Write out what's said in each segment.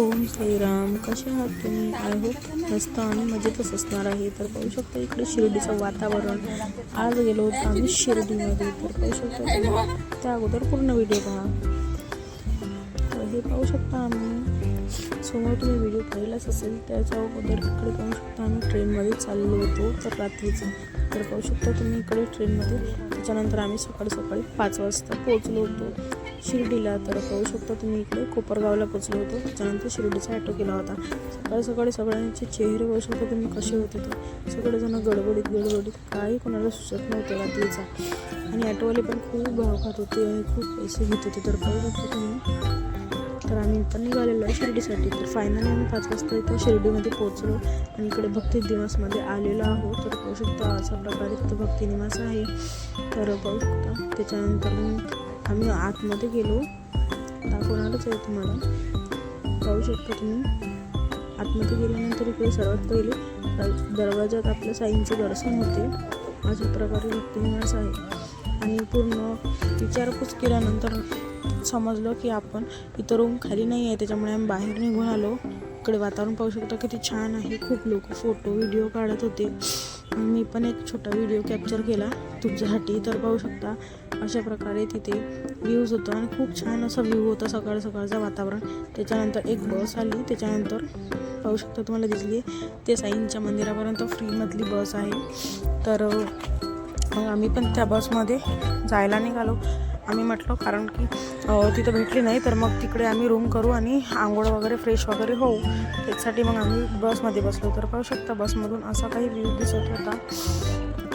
ओम श्रीराम कसे आहात तुम्ही? आय होप मस्त आणि मजेतच असणार आहे. तर पाहू शकता इकडे शिर्डीचं वातावरण. आज गेलो होतो आम्ही शिर्डीमध्ये. तर पाहू शकता तुम्ही त्या अगोदर पूर्ण व्हिडिओ पहा. तर हे पाहू शकता आम्ही. समोर तुम्ही व्हिडिओ पाहिलाच असेल त्याच्या अगोदर इकडे पाहू शकता आम्ही ट्रेनमध्ये चाललो होतो तर रात्रीचं. तर पाहू शकता तुम्ही इकडे ट्रेनमध्ये. त्याच्यानंतर आम्ही सकाळी सकाळी पाच वाजता पोहोचलो होतो. शिर्डीला तर पाहू शकता तुम्ही इकडे. कोपरगावला पोचलो होतो. त्याच्यानंतर शिर्डीचा ॲटो केला होता. सकाळी सकाळी सगळ्यांचे चेहरे पाहू शकता तुम्ही कसे होते ते. सगळेजण गडबडीत गडबडीत. काही कोणाला सुचत नव्हतं रात्रीचा. आणि ॲटोवाले पण खूप भाव खात होते आणि खूप पैसे घेत होते. तर पाहू शकता तुम्ही. तर आम्ही पण निघालेलो आहे शिर्डीसाठी. तर फायनली आम्ही पाच वाजता इथं शिर्डीमध्ये पोहोचलो आणि इकडे भक्ती निवासमध्ये आलेलो आहोत. तर पाहू शकता अशा प्रकारे तिथं भक्ती निवास आहे. तर पाहू शकता. त्याच्यानंतर आम्ही आतमध्ये गेलो. दाखवणारच आहे तुम्हाला? पाहू शकता तुम्ही. आतमध्ये गेल्यानंतर इकडे सर्वात पहिले दरवाजात आपल्या साईंचे दर्शन होते. अशा प्रकारे भक्तिनिवास आहे. आणि पूर्ण विचारपूस केल्यानंतर समजलं की आपण इथं रूम खाली नाही आहे. त्याच्यामुळे आम्ही बाहेर निघून आलो. इकडे वातावरण पाहू शकतो किती छान आहे. खूप लोक फोटो व्हिडिओ काढत होते. मी पण एक छोटा व्हिडिओ कॅप्चर केला. तुमच्यासाठी तर पाहू शकता अशा प्रकारे तिथे व्ह्यूज होतं आणि खूप छान असा व्ह्यू होता सकाळ सकाळचं वातावरण. त्याच्यानंतर एक बस आली त्याच्यानंतर पाहू शकता तुम्हाला दिसली ते साईंच्या मंदिरापर्यंत फ्रीमधली बस आहे. तर मग आम्ही पण त्या बसमध्ये जायला निघालो. आम्ही म्हटलो कारण की तिथं भेटली नाही तर मग तिकडे आम्ही रूम करू आणि आंघोळ वगैरे फ्रेश वगैरे होऊ. त्याच्यासाठी मग आम्ही बसमध्ये बसलो. तर पाहू शकता बसमधून असा काही व्ह्यू दिसत होता.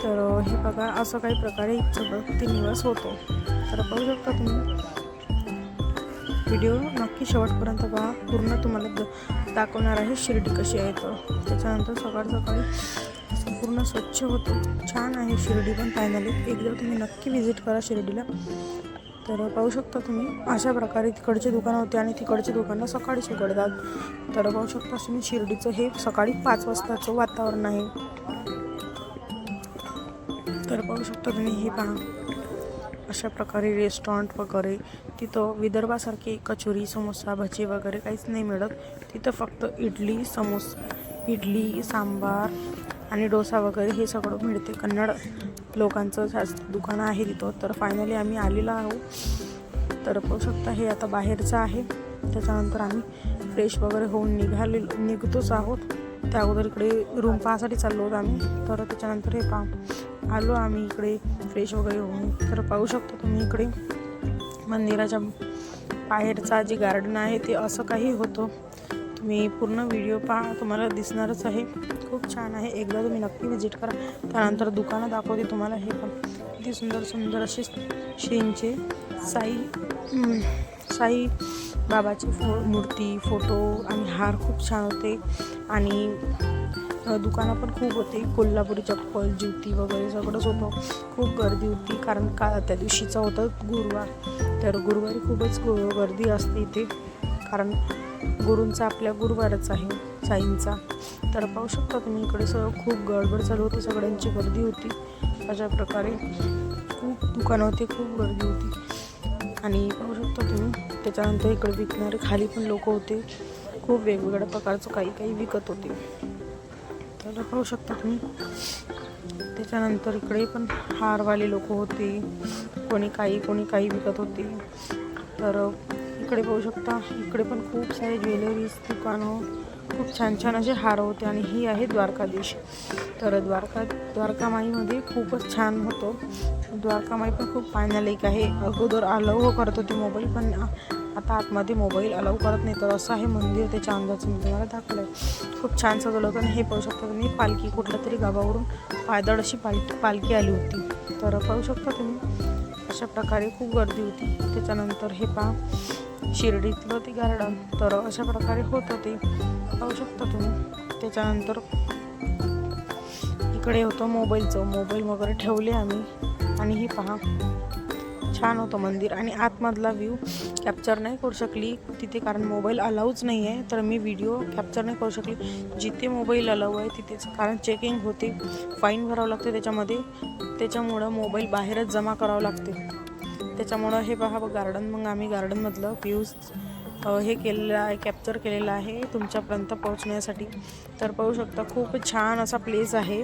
तर हे बघा असं काही प्रकारे सगळं भक्ती होतो. तर पाहू शकता तुम्ही. व्हिडिओ नक्की शेवटपर्यंत पहा. पूर्ण तुम्हाला दाखवणार आहे शिर्डी कशी आहे तर. त्याच्यानंतर सकाळ सकाळी संपूर्ण स्वच्छ होतो. छान आहे शिर्डी पण फायनली एकदा तुम्ही नक्की व्हिजिट करा शिर्डीला. तर पाहू शकता तुम्ही अशा प्रकारे तिकडचे दुकानं होते आणि तिकडचे दुकानं सकाळीच उघडतात तर पाहू शकता तुम्ही शिर्डीचं हे सकाळी पाच वाजताचं वातावरण आहे. तर पाहू शकता तुम्ही हे पहा. अशा प्रकारे रेस्टॉरंट वगैरे तिथं विदर्भासारखे कचोरी समोसा भजी वगैरे काहीच नाही मिळत. तिथं फक्त इडली समोसा इडली सांबार आणि डोसा वगैरे हे सगळं मिळते. कन्नड लोकांचं जास्त दुकानं आहे तिथं. तर फायनली आम्ही आलेलो आहोत. तर पाहू शकता हे आता बाहेरचं आहे. त्याच्यानंतर आम्ही फ्रेश वगैरे होऊन निघाले निघतोच आहोत. त्या अगोदर इकडे रूम पाहासाठी चाललो होतो आम्ही. तर त्याच्यानंतर हे पहा. आलो आम्ही इकडे फ्रेश वगैरे होऊन. तर पाहू शकतो तुम्ही इकडे मंदिराच्या बाहेरचा जे गार्डन आहे ते असं काही होतं. तुम्ही पूर्ण व्हिडिओ पहा तुम्हाला दिसणारच आहे. खूप छान आहे. एकदा तुम्ही नक्की व्हिजिट करा. त्यानंतर दुकानं दाखवते तुम्हाला. हे पण किती सुंदर सुंदर असे श्रींचे साई साई बाबाची फो मूर्ती फोटो आणि हार खूप छान होते. आणि दुकानं पण खूप होते. कोल्हापुरी चप्पल ज्युती वगैरे सगळंच होतं खूप गर्दी होती कारण का त्या दिवशीचं होतं गुरुवार. तर गुरुवारी खूपच गु- गर्दी असते इथे. कारण गुरूंचा आपल्या गुरुवारच आहे साईंचा. तर पाहू शकता तुम्ही इकडे सगळं खूप गडबड चालू होती. सगळ्यांची गर्दी होती. अशा प्रकारे खूप दुकानं होते खूप गर्दी होती. आणि पाहू शकता तुम्ही त्याच्यानंतर इकडे विकणारे खाली पण लोक होते. खूप वेगवेगळ्या प्रकारचं काही काही विकत होते. तर पाहू शकता तुम्ही त्याच्यानंतर इकडे पण हारवाले लोक होते. कोणी काही कोणी काही विकत होते. तर इकडे पाहू शकता इकडे पण खूप सारे ज्वेलरीज दुकानं खूप छान छान असे हार होते आणि ही आहे द्वारकाधीश. तर द्वारका द्वारकामाईमध्ये खूपच छान होतो. द्वारकामाई पण खूप पाहण्यालायक आहे. अगोदर अलाव हो करत होती मोबाईल पण आता आतमध्ये मोबाईल अलाव करत नाही. तर असं आहे मंदिर त्याच्या अंदाज मी तुम्हाला दाखवलं आहे खूप छान सजवलं होतं आणि हे पाहू शकता तुम्ही पालखी कुठल्या तरी गावावरून पायदळ अशी पालखी पालखी आली होती. तर पाहू शकता तुम्ही अशा प्रकारे खूप गर्दी होती. त्याच्यानंतर हे पहा शिर्डीतलं ते गार्डन तर अशा प्रकारे होतं ते. पाहू शकता तुम्ही. त्याच्यानंतर इकडे होतं मोबाईलचं. मोबाईल वगैरे ठेवले आम्ही. आणि ही पहा छान होतं मंदिर. आणि आतमधला व्ह्यू कॅप्चर नाही करू शकली तिथे कारण मोबाईल अलाऊच नाही आहे तर मी व्हिडिओ कॅप्चर नाही करू शकली. जिथे मोबाईल अलाऊ आहे तिथेच. कारण चेकिंग होते. फाईन भरावं लागते त्याच्यामध्ये. त्याच्यामुळं मोबाईल बाहेरच जमा करावं लागते. त्याच्यामुळं हे पहा गार्डन मग आम्ही गार्डनमधलं व्ह्यूज हे केलेलं आहे कॅप्चर केलेलं आहे तुमच्यापर्यंत पोहोचण्यासाठी. तर पाहू शकता खूप छान असा प्लेस आहे.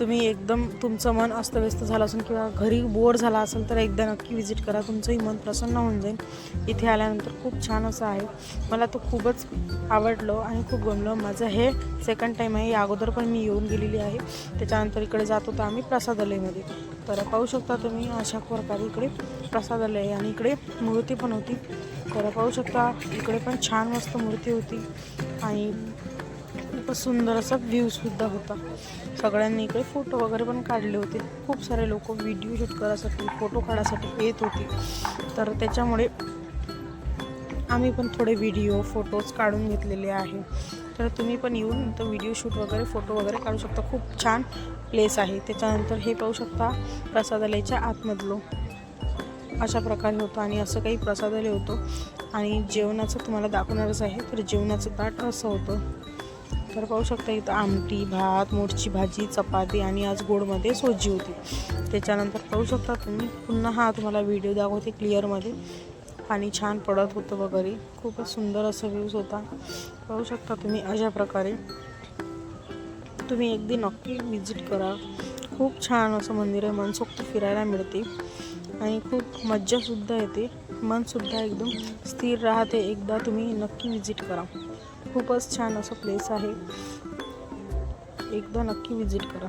तुम्ही एकदम तुमचं मन अस्तव्यस्त झालं असेल किंवा घरी बोर झाला असेल तर एकदा नक्की व्हिजिट करा. तुमचंही मन प्रसन्न होऊन जाईल. इथे आल्यानंतर खूप छान असं आहे. मला तो खूपच आवडलं आणि खूप गमलं. माझं हे सेकंड टाईम आहे. या अगोदर पण मी येऊन गेलेली आहे. त्याच्यानंतर इकडे जात होतो आम्ही प्रसादालयमध्ये तर पाहू शकता तुम्ही अशा प्रकारे इकडे प्रसादालय आहे आणि इकडे मूर्ती पण होती. तर पाहू शकता इकडे पण छान मस्त मूर्ती होती आणि खूपच सुंदर असा व्ह्यूसुद्धा होता. सगळ्यांनी इकडे फोटो वगैरे पण काढले होते. खूप सारे लोक व्हिडिओ शूट करायसाठी फोटो काढायसाठी येत होते. तर त्याच्यामुळे आम्ही पण थोडे व्हिडिओ फोटोज काढून घेतलेले आहे. तर तुम्ही पण येऊन तर व्हिडिओ शूट वगैरे फोटो वगैरे काढू शकता. खूप छान प्लेस आहे. त्याच्यानंतर हे पाहू शकता प्रसादालयाच्या आतमधलं. अशा प्रकारे होतं आणि असं काही प्रसादालय होतं. आणि जेवणाचं तुम्हाला दाखवणारच आहे. तर जेवणाचं ताट असं होतं. तर पाहू शकता इथं आमटी भात मोठची भाजी चपाती आणि आज गोडमध्ये सोजी होती. त्याच्यानंतर पाहू शकता तुम्ही. पुन्हा हा तुम्हाला व्हिडिओ दाखवते क्लिअरमध्ये पाणी छान पडत होतं वगैरे. खूपच सुंदर असं व्ह्यूज होता. पाहू शकता तुम्ही अशा प्रकारे. तुम्ही एकदी नक्की विजिट करा. खूप छान असं मंदिर आहे. मनसोक्त फिरायला मिळते. आणि खूप मज्जासुद्धा येते. मनसुद्धा एकदम स्थिर राहते. एकदा तुम्ही नक्की विजिट करा. खूपच छान असं प्लेस आहे. एकदा नक्की विजिट करा.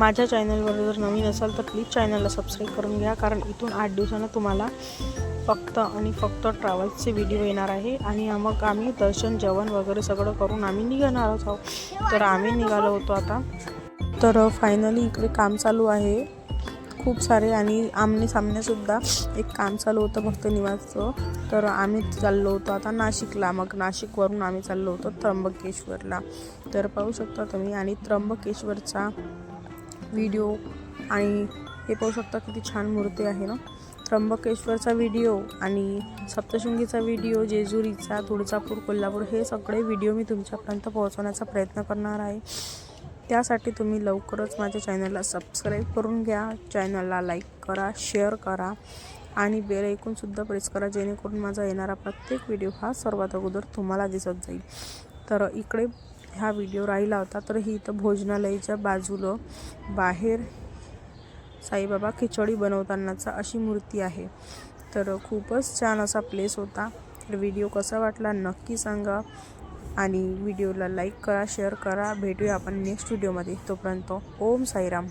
माझ्या चॅनलवर जर नवीन असाल तर प्लीज चॅनलला सबस्क्राईब करून घ्या. कारण इथून आठ दिवसानं तुम्हाला फक्त आणि फक्त ट्रॅव्हल्सचे व्हिडिओ येणार आहे. आणि मग आम्ही दर्शन जेवण वगैरे सगळं करून आम्ही निघणार आहोत. तर आम्ही निघालो होतो आता. तर फायनली इकडे काम चालू आहे. खूप सारे आणि आमने सामनेसुद्धा एक काम चालू होतं भक्त निवासचं तर आम्ही चाललो होतो आता नाशिकला. मग नाशिकवरून आम्ही चाललो होतो त्र्यंबकेश्वरला. तर पाहू शकता तुम्ही आणि त्र्यंबकेश्वरचा व्हिडिओ आणि हे पाहू शकता किती छान मूर्ती आहे ना. त्र्यंबकेश्वरचा व्हिडिओ आणि सप्तशृंगीचा व्हिडिओ जेजुरीचा तुळजापूर कोल्हापूर हे सगळे व्हिडिओ मी तुमच्यापर्यंत पोहोचवण्याचा प्रयत्न करणार आहे. त्यासाठी तुम्ही लवकरच माझ्या चॅनलला सबस्क्राईब करून घ्या. चॅनलला लाईक करा शेअर करा आणि बेल ऐकूनसुद्धा प्रेस करा जेणेकरून माझा येणारा प्रत्येक व्हिडिओ हा सर्वात अगोदर तुम्हाला दिसत जाईल. तर इकडे हा व्हिडिओ राहिला होता तर ही इथं भोजनालयाच्या बाजूला बाहेर साईबाबा खिचडी बनवतानाचा अशी मूर्ती आहे. तर खूपच छान असा प्लेस होता. तर व्हिडिओ कसा वाटला नक्की सांगा आणि व्हिडिओला लाईक करा शेअर करा. भेटूया आपण नेक्स्ट व्हिडिओमध्ये तोपर्यंत ओम साईराम.